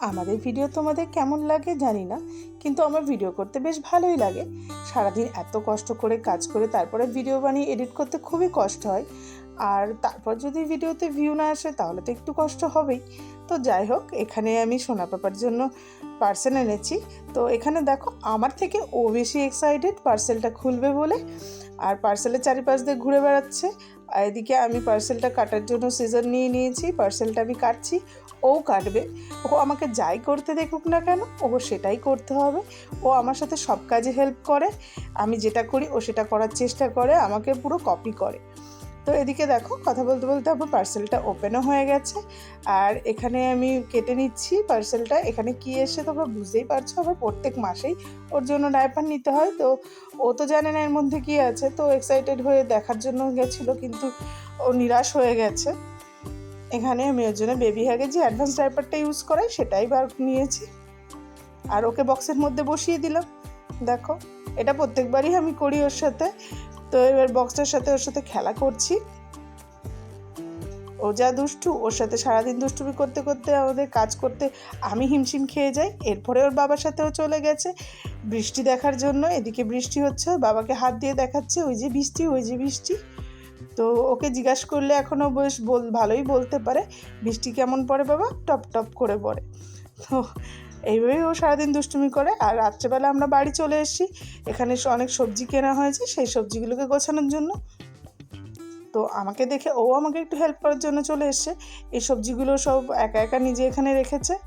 আমাদের ভিডিও তোমাদের কেমন লাগে জানি না, কিন্তু আমার ভিডিও করতে বেশ ভালোই লাগে। সারাদিন এত কষ্ট করে কাজ করে তারপরে ভিডিও বানিয়ে এডিট করতে খুবই কষ্ট হয়। আর তারপর যদি ভিডিওতে ভিউ না আসে, তাহলে তো একটু কষ্ট হবেই। তো যাই হোক, এখানে আমি সোনা পাপার জন্য পার্সেল এনেছি। তো এখানে দেখো, আমার থেকে ও বেশি এক্সাইটেড পার্সেলটা খুলবে বলে। আর পার্সেলের চারিপাশ দিয়ে ঘুরে বেড়াচ্ছে। আর এদিকে আমি পার্সেলটা কাটার জন্য সিজন নিয়ে নিয়েছি পার্সেলটা আমি কাটছি। ও কাটবে। ও আমাকে যাই করতে দেখুক না কেন, ও সেটাই করতে হবে। ও আমার সাথে সব কাজে হেল্প করে। আমি যেটা করি, ও সেটা করার চেষ্টা করে, আমাকে পুরো কপি করে। তো এদিকে দেখো, কথা বলতে বলতে আমার পার্সেলটা ওপেনও হয়ে গেছে। আর এখানে আমি কেটে নিচ্ছি পার্সেলটা এখানে কি এসে তোমরা বুঝতেই পারছ, আবার প্রত্যেক মাসেই ওর জন্য ডায়পার নিতে হয়। তো ও তো জানে না এর মধ্যে কী আছে। তো এক্সাইটেড হয়ে দেখার জন্য গেছিল, কিন্তু ও নিরাশ হয়ে গেছে। এখানে আমি ওর জন্য বেবি হ্যাগে যে অ্যাডভান্স ডাইপারটা ইউজ করাই, সেটাই বার নিয়েছি। আর ওকে বক্সের মধ্যে বসিয়ে দিলাম। দেখো, এটা প্রত্যেকবারই আমি করি ওর সাথে। তো এবার বক্সটার সাথে ওর সাথে খেলা করছি। ও যা দুষ্টু, ওর সাথে সারাদিন দুষ্টুমি করতে করতে আমাদের কাজ করতে আমি হিমশিম খেয়ে যাই। এরপরে ওর বাবার সাথেও চলে গেছে। বৃষ্টি দেখার জন্য এদিকে বৃষ্টি হচ্ছে বাবাকে হাত দিয়ে দেখাচ্ছে, ওই যে বৃষ্টি, ওই যে বৃষ্টি। তো ওকে জিজ্ঞাসা করলে এখনও বেশ বল, ভালোই বলতে পারে। বৃষ্টি কেমন পড়ে বাবা? টপ টপ করে পড়ে। তো এইভাবেই ও সারাদিন দুষ্টুমি করে। আর রাত্রেবেলা আমরা বাড়ি চলে এসেছি। এখানে অনেক সবজি কেনা হয়েছে। সেই সবজিগুলোকে গোছানোর জন্য। তো আমাকে দেখে ও আমাকে একটু হেল্প করার জন্য চলে এসছে। এই সবজিগুলো সব একা একা নিজে এখানে রেখেছে।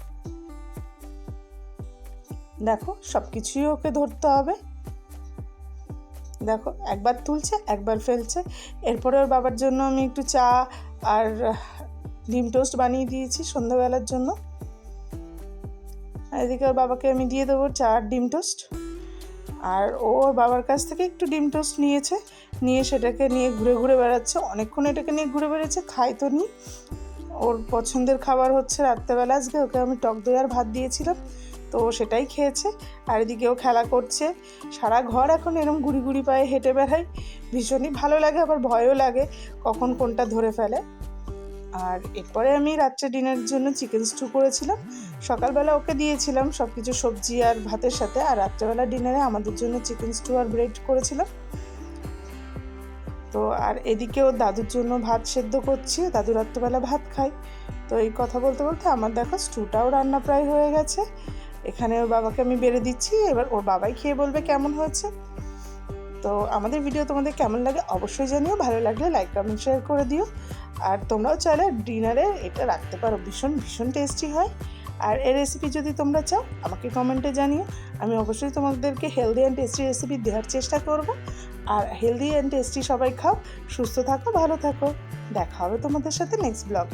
দেখো সব কিছুই ওকে ধরতে হবে। দেখো, একবার তুলছে, একবার ফেলছে। এরপরে ওর বাবার জন্য আমি একটু চা আর ডিম টোস্ট বানিয়ে দিয়েছি সন্ধ্যাবেলার জন্য। আর এদিকে ওর বাবাকে আমি দিয়ে দেবো চা আর ডিম টোস্ট। আর ও ওর বাবার কাছ থেকে একটু ডিম টোস্ট নিয়েছে। নিয়ে সেটাকে নিয়ে ঘুরে ঘুরে বেড়াচ্ছে। অনেকক্ষণ এটাকে নিয়ে ঘুরে বেড়েছে খাই তো নি। ওর পছন্দের খাবার হচ্ছে রাত্রেবেলা। আজকে ওকে আমি টক দই আর ভাত দিয়েছিলাম, তো সেটাই খেয়েছে। আর এদিকে ও খেলা করছে। সারা ঘর এখন এরম ঘুরি ঘুরি পায়ে হেঁটে বেড়ায়। ভীষণই ভালো লাগে, আবার ভয়ও লাগে কখন কোনটা ধরে ফেলে। আর এরপরে আমি রাত্রে ডিনারের জন্য চিকেন স্টু করেছিলাম। সকালবেলা ওকে দিয়েছিলাম সব কিছু সবজি আর ভাতের সাথে, আর রাত্রেবেলা ডিনারে আমাদের জন্য চিকেন স্টু আর ব্রেড করেছিলাম। তো আর এদিকে ওর দাদুর জন্য ভাত সেদ্ধ করছি দাদু রাত্রেবেলা ভাত খাই তো এই কথা বলতে বলতে আমার দেখো স্টুটাও রান্না প্রায় হয়ে গেছে। এখানে ওর বাবাকে আমি বেড়ে দিচ্ছি, এবার ওর বাবাই খেয়ে বলবে কেমন হয়েছে। তো আমাদের ভিডিও তোমাদের কেমন লাগে অবশ্যই জানিও, ভালো লাগলে লাইক কমেন্ট শেয়ার করে দিও। আর তোমরাও চাইলে ডিনারে এটা রাখতে পারো, ভীষণ ভীষণ টেস্টি হয়। আর এই রেসিপি যদি তোমরা চাও, আমাকে কমেন্টে জানিও। আমি অবশ্যই তোমাদেরকে হেলদি অ্যান্ড টেস্টি রেসিপি দেওয়ার চেষ্টা করব। আর হেলদি অ্যান্ড টেস্টি সবাই খাও, সুস্থ থাকো, ভালো থাকো। দেখা হবে তোমাদের সাথে নেক্সট ব্লগ